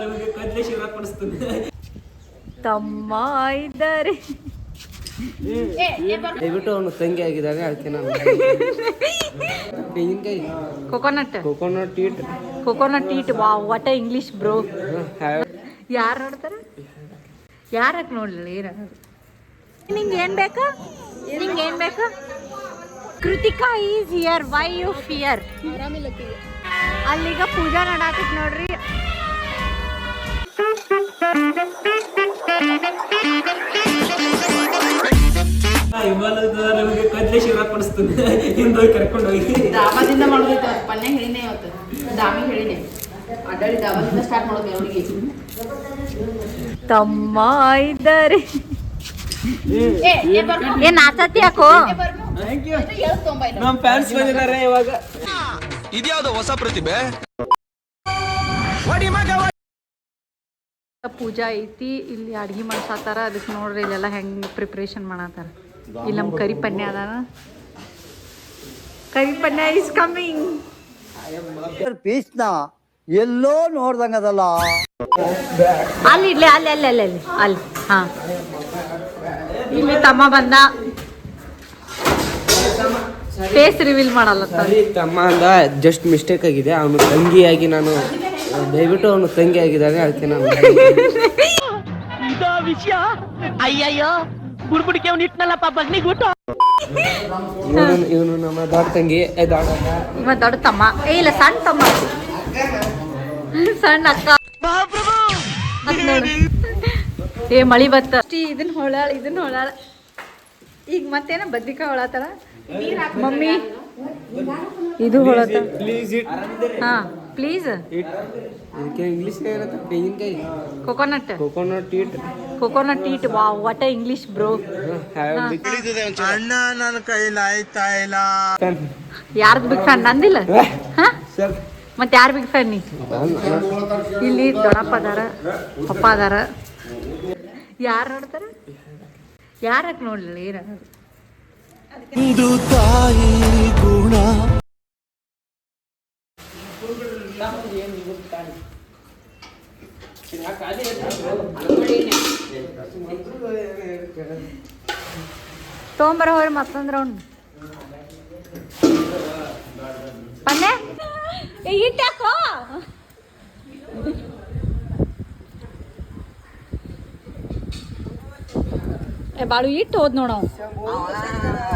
ನಮಗೆ ಕದ್ಲೆ ಶಿರ ಕೊಡಿಸ್ತಾನೆ ತಮ್ಮ ಇದ್ದಾರೆ ದಯವಿಟ್ಟು ಅವನು ತಂಗಿ ಆಗಿದಾಗ ಅದಕ್ಕೆ ನಾನು. ತೆಂಗಿನಕಾಯಿ. Coconut coconut eat coconut eat ವಾ ವಾಟ್ ಇಂಗ್ಲಿಷ್ ಬ್ರೋ ಯಾರು ನೋಡ್ತಾರೆ? ಯಾರಕ್ಕೆ ನೋಡ್ಲಿಲ್ಲ ಏನ ನಿಂಗೆ ಏನು ಬೇಕು? ನಿಂಗೆ ಏನು ಬೇಕು? Kritika is here why you fear ಅಲ್ಲಿಗ ಪೂಜಾ ನಡಾಕತ್ ನೋಡ್ರಿ. ಹಿಮಾಲಯದ ನಮಗೆ ಕದ್ಲೆ ಶಿರ ಕೊಡಿಸ್ತಾನೆ. ಹಿಂದೆ ಕರ್ಕೊಂಡು ಹೋಗಿ ದಾಬಾದಿಂದ ಮಾಡೋದೈತೆ ಪಲ್ಯ ಹೇಳಿನೇ ಇವತ್ತು. ದಾಮಿ ಹೇಳಿನೇ. ಅಡ್ಡಾಡಿ ದಾಬಾದಿಂದ ಸ್ಟಾರ್ಟ್ ಮಾಡೋದು ಅವರಿಗೆ ತಮ್ಮ ಇದ್ದಾರೆ. ಏನ್ ನಾಚತಿ ಯಾಕೋ? ನಮ್ಮ ಫ್ಯಾನ್ಸ್ ಬಂದಿದ್ದಾರೆ ಇವಾಗ. ಇದ್ಯಾವುದೋ ಹೊಸ ಪ್ರತಿಭೆ? ಪೂಜಾ ಐತಿ ಇಲ್ಲಿ ಅಡ್ಗೆ ಮಾಡ್ಸಾತಾರ ಅದಕ್ಕೆ ನೋಡ್ರಿ ಇಲ್ಲೆಲ್ಲ ಹೆಂಗ್ ಪ್ರಿಪ್ರೇಷನ್ ಮಾಡತ್ತಾರ ಇಲ್ಲಿ ನಮ್ಮ ಕರಿ ಪನ್ಯ ಅದಾನ. ಕರಿ ಪನ್ಯ ಇಸ್ ಕಮಿಂಗ್ ಪೀಸ್ನ ಎಲ್ಲೋ ನೋಡ್ದಂಗದಲ್ಲ ಅಲ್ಲಿ ಇಡ್ಲಿ ಅಲ್ಲಿ ಅಲ್ಲಿ ಅಲ್ಲಿ ಅಲ್ಲಿ ಅಲ್ಲಿ. ಹಾ. ಇಲ್ಲಿ ತಮ್ಮ ಬಂದ. ಫೇಸ್ ರಿವೀಲ್ ಮಾಡಲ್ಲ ತಮ್ಮ ಅಂದ ಜಸ್ಟ್ ಮಿಸ್ಟೇಕ್ ಆಗಿದೆ. ಅವನು ತಂಗಿಯಾಗಿ ನಾನು ದಯವಿಟ್ಟು ಅವನು ತಂಗಿ ಆಗಿದ್ದಾನೆ ಅದಕ್ಕೆ ನಾನು ಇವನು ಇವನು ನಮ್ಮ ದೊಡ್ಡ ತಂಗಿ ಏ, ದೊಡ್ಡ ದೊಡ್ಡ ತಮ್ಮ. ಏ ಇಲ್ಲ ಸಣ್ಣ ತಮ್ಮ. ಸಣ್ಣ ಅಕ್ಕ. ಅದ್ ನೋಡು. ಏ ಮಳಿ ಬತ್ತ. ಅಷ್ಟಿ ಇದನ್ನ ಹೊಳಾಳ ಇದನ್ನ ಹೊಳಾಳ. ಈಗ ಮತ್ತೇನ ಬದ್ನಿಕಾಯಿ ಹೊಳತಾಳ? ಮಮ್ಮಿ ಇದು ಹೊಳತ. ಹಾ. ಪ್ಲೀಸ್ ಇದಕ್ಕೆ ಇಂಗ್ಲೀಷ್ ತೆಂಗಿನಕಾಯಿ coconut coconut eat coconut eat ವಾ ವಾಟ್ ಇಂಗ್ಲಿಷ್ ಬ್ರೋ ಅಣ್ಣ ನನ್ನ ಕೈಲಿ ಆಯ್ತಾ ಇಲ್ಲ. ಯಾರ್ದು ಬಿಗ್ ಫ್ಯಾನ್ ನಂದಿಲ್ಲ? ಹಾ. ಮತ್ತೆ ಯಾರು ಬಿಗ್ ಫ್ಯಾನ್ ನೀ? ಇಲ್ಲಿ ದೊಡ್ಡಪ್ಪ ಅದಾರ ಪಪ್ಪ ಅದಾರ. ಯಾರು ನೋಡ್ತಾರ? ಯಾರಕ್ಕೆ ನೋಡ್ಲಿಲ್ಲ ಏನ ತಾಯಿ. ತೊಗೊಂಬರ ಹೋರಿ ಮತ್ತೊಂದ್ ರೌಂಡ್ ಪಲ್ಲೆ ಇಟ್ಟಾಕೋ ಏ ಬಾಳು ಇಟ್ಟು ಹೋದ್ ನೋಡ.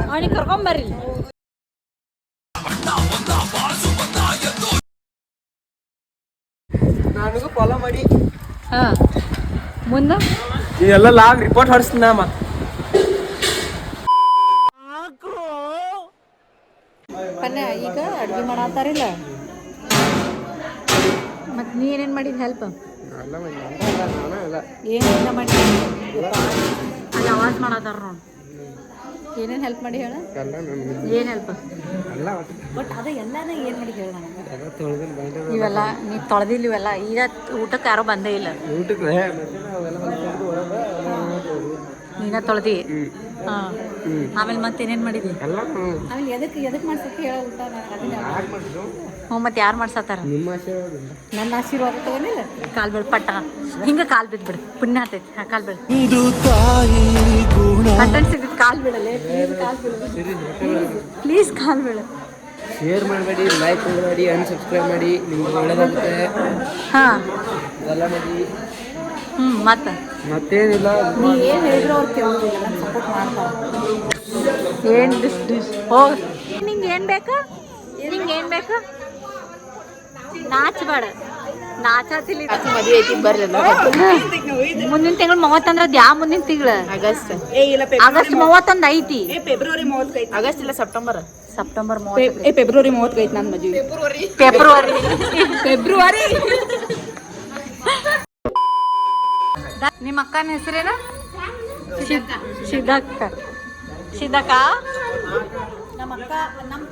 ಅವನಿಗೆ ಕರ್ಕೊಂಬರ್ರಿ ನನಗೂ ಫಾಲೋ ಮಾಡಿ. ಹಾ. ಮುಂದೆ? ಇದೆಲ್ಲ ಲಾಗ್ ರಿಪೋರ್ಟ್ ಹೊಡ್ಸ್ತೀನಿ ನಾ ಪಲ್ಯ ಪನ್ನೆ ಈಗ ಅಡ್ಗೆ ಮಾಡತ್ತಾರಿಲ್ಲ ಮತ್ ನೀ ಏನೇನ್ ಮಾಡಿದ ಹೆಲ್ಪ್ ಏನೆಲ್ಲ ಮಾಡಿ ಅಲ್ಲಿ ಅವಾಜ್ ಮಾಡತ್ತಾರ ನೋಡಿ. ಏನೇನು ಹೆಲ್ಪ್ ಮಾಡಿ ಹೇಳ? ಏನು ಹೆಲ್ಪ್ ಬಟ್ ಅದು ಎಲ್ಲಾನ ಏನು ಮಾಡಿ ಹೇಳ ಇವೆಲ್ಲ ನೀ ತೊಳೆದಿಲ್ಲ ಇವೆಲ್ಲ. ಈಗ ಊಟಕ್ಕೆ ಯಾರೋ ಬಂದೇ ಇಲ್ಲ. ನೀನ ತೊಳೆದಿ. ಹಾಂ. ಆಮೇಲೆ ಮತ್ತೆ ಏನೇನ್ ಮಾಡಿದಿ ಆಮೇಲೆ ಎದಕ್ಕೆ ಎದಕ್ಕೆ ಮಾಡ್ಸಕ್ಕೆ ಹ್ಞೂ ಮತ್ತೆ ಯಾರು ಮಾಡ್ಸತ್ತಾರ? ನಿಮ್ಮ ಆಶೀರ್ವಾದ ನನ್ನ ಆಶೀರ್ವಾದ ತಗೊಂಡಿಲ್ಲ ಕಾಲ್ ಬಿಡು ಪಟ್ಟ. ಹಿಂಗ ಕಾಲ್ ಬಿದ್ಬಿಡು. ಪುಣ್ಯ ಆಗ್ತೈತಿ ಹಾ ಕಾಲ್ ತಾಯಿ ಪಟ್ಟನ್ ಸಿಗುತ್ತೆ ಕಾಲ್ ಬೀಳಲೆ ಪ್ಲೀಸ್ ಕಾಲ್ ಬೀಳು. ಪ್ಲೀಸ್ ಕಾಲ್ ಶೇರ್ ಮಾಡಬೇಡಿ ಲೈಕ್ ಮಾಡಿ ಅನ್ಸಬ್ಸ್ಕ್ರೈಬ್ ಮಾಡಿ. ನಿಮ್ಗೆ ಒಳ್ಳೇದಾಗುತ್ತೆ. ಹಾ. ಎಲ್ಲ ಮಾಡಿ. ಮತ್ತ? ಮತ್ತೇನಿಲ್ಲ. ನೀ ಏನು ಹೇಳಿದ್ರು ಅವ್ರು ಕೇಳೋದಿಲ್ಲ ನಂಗೆ ಸಪೋರ್ಟ್ ಮಾಡ್ತಾರೆ ಏನ್ ಡಿಸ್ ಡಿಸ್ ಹೋಗ್ ನಿಂಗೆ ಏನ್ ಬೇಕಾ? ನಿಂಗೆ ಏನ್ ಬೇಕಾ? ನಾಚಬೇಡ ನಾಚಾತಿಲಿ ಮದುವೆ ಐತಿ ಬರ್ರಿ ಮುಂದಿನ ತಿಂಗಳು ಮೂವತ್ತಂದ್ರ ಅದ್ ಯಾವ ಮುಂದಿನ ತಿಂಗಳ? ಆಗಸ್ಟ್. ಆಗಸ್ಟ್ ಮೂವತ್ತೊಂದ್ ಐತಿ. ಫೆಬ್ರವರಿ ಮೂವತ್ತೈದು ಆಗಸ್ಟ್ ಇಲ್ಲ ಸೆಪ್ಟೆಂಬರ್. ಸೆಪ್ಟೆಂಬರ್ ಮೂವತ್ತು ಏ ಫೆಬ್ರವರಿ ಮೂವತ್ತೈತಿ ನನ್ನ ಮದುವೆ. ಫೆಬ್ರವರಿ. ಫೆಬ್ರವರಿ. ನಿಮ್ಮ ಅಕ್ಕನ ಹೆಸರೇನು ಸಿದ್ದಕ್ಕ ಸಿದ್ದಕ್ಕ ನಮ್ಮ ಅಕ್ಕ ನಮ್ಮ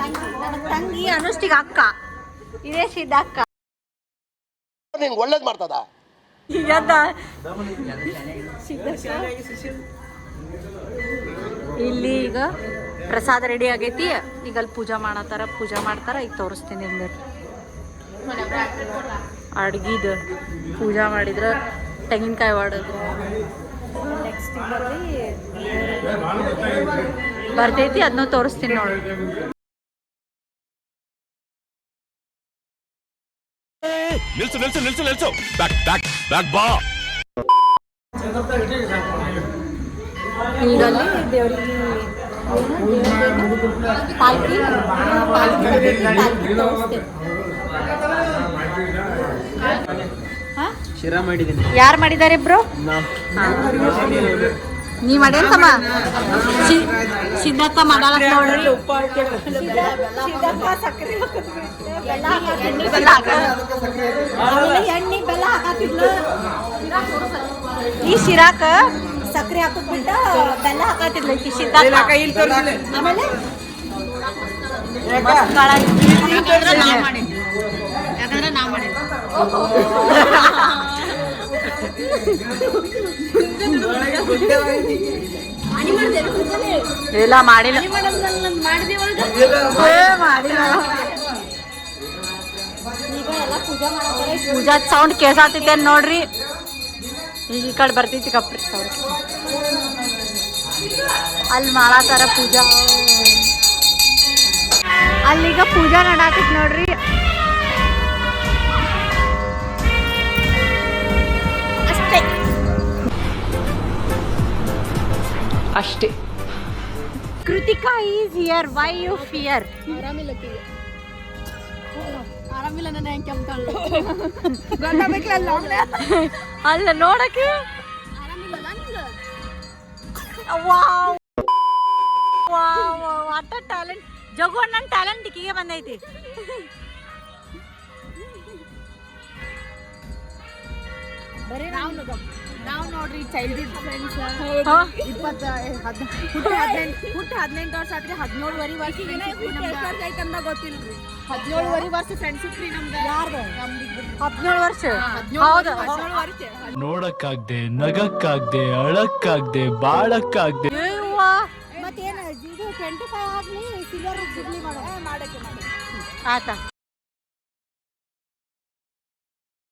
ತಂಗಿ ತಂಗಿ ಅನುಷ್ಠಿಗ ಅಕ್ಕ. ಇದೇ ಸಿದ್ದಕ್ಕ ನಿಂಗೆ ಒಳ್ಳೇದ್ ಮಾಡ್ತದ? ಇಲ್ಲಿ ಈಗ ಪ್ರಸಾದ ರೆಡಿ ಆಗೈತಿ. ಈಗ ಅಲ್ಲಿ ಪೂಜಾ ಮಾಡತ್ತಾರ ಪೂಜಾ ಮಾಡ್ತಾರ ಈಗ ತೋರಿಸ್ತೀನಿ ನಿಮ್ಗೆ. ಅಡ್ಗಿದು. ಪೂಜಾ ಮಾಡಿದ್ರ ತೆಂಗಿನಕಾಯಿ ಹೊಡೆದು ನೆಕ್ಸ್ಟ್ ಬರ್ತೈತಿ ಅದನ್ನ ತೋರಿಸ್ತೀನಿ ನೋಡಿ ನಿಲ್ಸು ನಿಲ್ಸು ನಿಲ್ಸು ನಿಲ್ಸು ಬ್ಯಾಕ್ ಬ್ಯಾಕ್ ಬ್ಯಾಕ್ ಬಾ ಈಗಲ್ಲಿ ದೇವರಿಗೆ ಪಾಲ್ಕಿ ಪಾಲ್ಕಿ ಪಾಲ್ಕಿ ತೋರಿಸ್ತೇನೆ ಶಿರಾ ಮಾಡಿದ್ದೀನಿ. ಯಾರು ಮಾಡಿದ್ದಾರೆ ಇಬ್ರು? ನೀ ಮಾಡೇನ್ ತಮ್ಮ ಸಿ- ಸಿದ್ಧಾರ್ಥ ಮಾಡಲ್ಲ ನೋಡ್ರಿ. ಬೆಲ್ಲ. ಈ ಶಿರಾಕ ಸಕ್ಕರೆ ಹಾಕಿದ್ಬಿಟ್ಟ ಬೆಲ್ಲ ಸಿದ್ಧಾರ್ಥ ಆಮೇಲೆ? ಯಾಕಂದ್ರೆ ನಾ ಮಾಡೀನಿ ಇಲ್ಲ ಮಾಡಿಲ್ಲ. ಮಾಡಿಲ್ಲ. ಪೂಜಾ ಸೌಂಡ್ ಕೇಸಾತೈತೆ ನೋಡ್ರಿ. ಈಗ ಈ ಕಡೆ ಬರ್ತೈತಿ ಕಪ್ರಿ ಸೌಂಡ್ ಅಲ್ಲಿ ಮಾಡಾತಾರ ಪೂಜಾ. ಅಲ್ಲಿಗ ಪೂಜಾ ನಡಾಕೈತಿ ನೋಡ್ರಿ. ಅಷ್ಟೇ. Kritika is here, why you fear? ಆರಾಮಿಲ್ಲ. ಆರಾಮಿಲ್ಲ ನನ್ನ ಹೆಂಗ್ ಕೆಮ್ತಾಳ ಅಲ್ಲ, ನೋಡಕ್ಕೆ? ಆರಾಮಿಲ್ಲಲ್ಲ ನಿಂಗ ವಾವ್ ವಾಟ್ ಟ್ಯಾಲೆಂಟ್ ಜಗು ಅಣ್ಣನ ಟ್ಯಾಲೆಂಟ್ ಇಕ್ಕಿಗೆ ಬಂದೈತಿ. ಬರೀ ನಾವು ನಾವು ನೋಡ್ರಿ ಚೈಲ್ಡ್ ಫ್ರೆಂಡ್ಸ್ ಹಾ? ಇಪ್ಪತ್ತ ಹದ್ ಹುಟ್ಟು ಹದಿನೆಂಟು ಹುಟ್ಟು ಹದಿನೆಂಟು ವರ್ಷ ಹದಿನೇಳುವರೆ ವರ್ಷ ಗೊತ್ತಿಲ್ರಿ. ಹದಿನೇಳುವರೆ ವರ್ಷ ಫ್ರೆಂಡ್ಶಿಪ್ ರೀ ನಮ್ಗೆ ಯಾರ್ದು? ಹದಿನೇಳು ವರ್ಷ? ಹೌದು. ಹದಿನೇಳು ವರ್ಷ. ನೋಡಕ್ಕಾಗ್ದೆ ನಗಕ್ಕಾಗ್ದೆ ಅಳಕ್ಕಾಗ್ದೆ ಬಾಳಕ್ಕಾಗ್ದೆ. ಮತ್ತೇನು ಇದು ಟ್ವೆಂಟಿ ಫೈವ್ ಆಗಲಿ ಸಿಲ್ವರ್ ಮಾಡಕ್ಕೆ ಮಾಡಿ ಆತ.